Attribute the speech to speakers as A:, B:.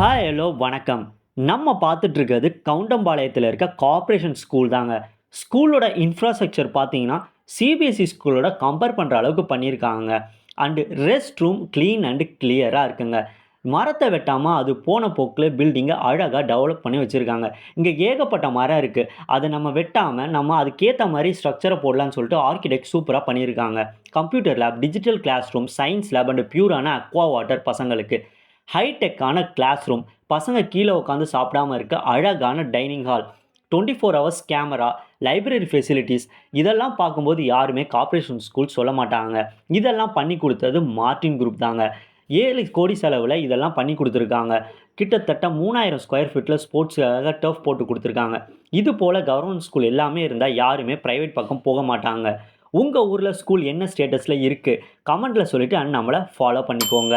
A: Hi hello வணக்கம். நம்ம பார்த்துட்ருக்கிறது கவுண்டம்பாளையத்தில் இருக்க கார்ப்பரேஷன் ஸ்கூல் தாங்க. ஸ்கூலோட இன்ஃப்ராஸ்ட்ரக்சர் பார்த்தீங்கன்னா சிபிஎஸ்சி ஸ்கூலோட கம்பேர் பண்ணுற அளவுக்கு பண்ணியிருக்காங்க. And rest room clean and கிளியராக இருக்குங்க. மரத்தை வெட்டாமல் அது போன போக்கில் பில்டிங்கை அழகாக டெவலப் பண்ணி வச்சுருக்காங்க. இங்கே ஏகப்பட்ட மரம் இருக்குது அதை நம்ம வெட்டாமல் நம்ம அதுக்கேற்ற மாதிரி ஸ்ட்ரக்சரை போடலான்னு சொல்லிட்டு ஆர்கிடெக்ட் சூப்பராக பண்ணியிருக்காங்க. Computer lab digital class room science lab and பியூரான aqua water பசங்களுக்கு. ஹைடெக்கான கிளாஸ் ரூம் பசங்க கீழே உட்காந்து சாப்பிடாம இருக்க அழகான dining hall twenty four hours camera library facilities இதெல்லாம் பார்க்கும்போது யாருமே கார்ப்பரேஷன் ஸ்கூல் சொல்ல மாட்டாங்க. இதெல்லாம் பண்ணி கொடுத்தது மார்டின் குரூப் தாங்க. ஏழு கோடி செலவில் இதெல்லாம் பண்ணி கொடுத்துருக்காங்க. கிட்டத்தட்ட மூணாயிரம் ஸ்கொயர் ஃபீட்டில் ஸ்போர்ட்ஸுக்காக டர்ஃப் போட்டு கொடுத்துருக்காங்க. இது போல் கவர்மெண்ட் ஸ்கூல் எல்லாமே இருந்தால் யாருமே ப்ரைவேட் பக்கம் போக மாட்டாங்க. உங்கள் ஊரில் ஸ்கூல் என்ன ஸ்டேட்டஸில் இருக்குது கமெண்ட்டில் சொல்லிவிட்டு அண்ட் நம்மளை ஃபாலோ பண்ணிக்கோங்க.